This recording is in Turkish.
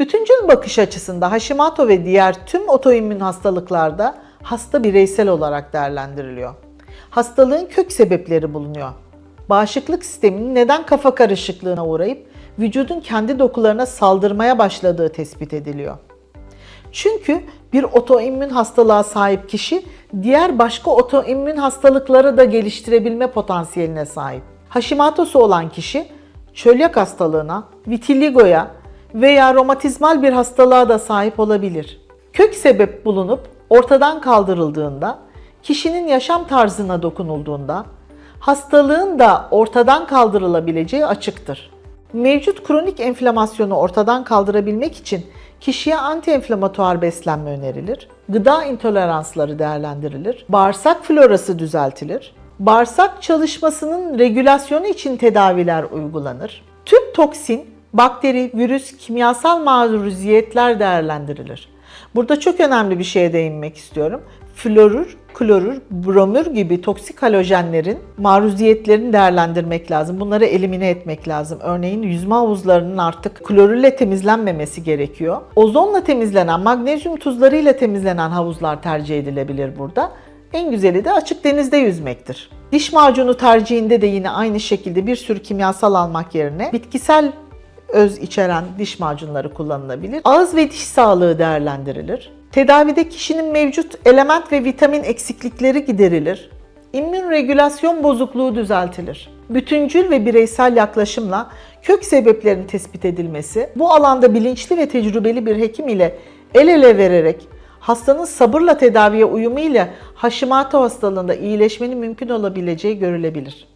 Bütüncül bakış açısında Hashimoto ve diğer tüm otoimmün hastalıklarda hasta bireysel olarak değerlendiriliyor. Hastalığın kök sebepleri bulunuyor. Bağışıklık sisteminin neden kafa karışıklığına uğrayıp vücudun kendi dokularına saldırmaya başladığı tespit ediliyor. Çünkü bir otoimmün hastalığa sahip kişi diğer başka otoimmün hastalıkları da geliştirebilme potansiyeline sahip. Hashimoto'su olan kişi çölyak hastalığına, vitiligoya veya romatizmal bir hastalığa da sahip olabilir. Kök sebep bulunup ortadan kaldırıldığında, kişinin yaşam tarzına dokunulduğunda hastalığın da ortadan kaldırılabileceği açıktır. Mevcut kronik enflamasyonu ortadan kaldırabilmek için kişiye antienflamatuar beslenme önerilir. Gıda intoleransları değerlendirilir. Bağırsak florası düzeltilir. Bağırsak çalışmasının regülasyonu için tedaviler uygulanır. Tüm toksin, bakteri, virüs, kimyasal maruziyetler değerlendirilir. Burada çok önemli bir şeye değinmek istiyorum. Florür, klorür, bromür gibi toksik halojenlerin maruziyetlerini değerlendirmek lazım. Bunları elimine etmek lazım. Örneğin yüzme havuzlarının artık klorürle temizlenmemesi gerekiyor. Ozonla temizlenen, magnezyum tuzlarıyla temizlenen havuzlar tercih edilebilir burada. En güzeli de açık denizde yüzmektir. Diş macunu tercihinde de yine aynı şekilde bir sürü kimyasal almak yerine bitkisel öz içeren diş macunları kullanılabilir. Ağız ve diş sağlığı değerlendirilir. Tedavide kişinin mevcut element ve vitamin eksiklikleri giderilir. İmmün regülasyon bozukluğu düzeltilir. Bütüncül ve bireysel yaklaşımla kök sebeplerin tespit edilmesi, bu alanda bilinçli ve tecrübeli bir hekim ile el ele vererek hastanın sabırla tedaviye uyumu ile Hashimoto hastalığında iyileşmenin mümkün olabileceği görülebilir.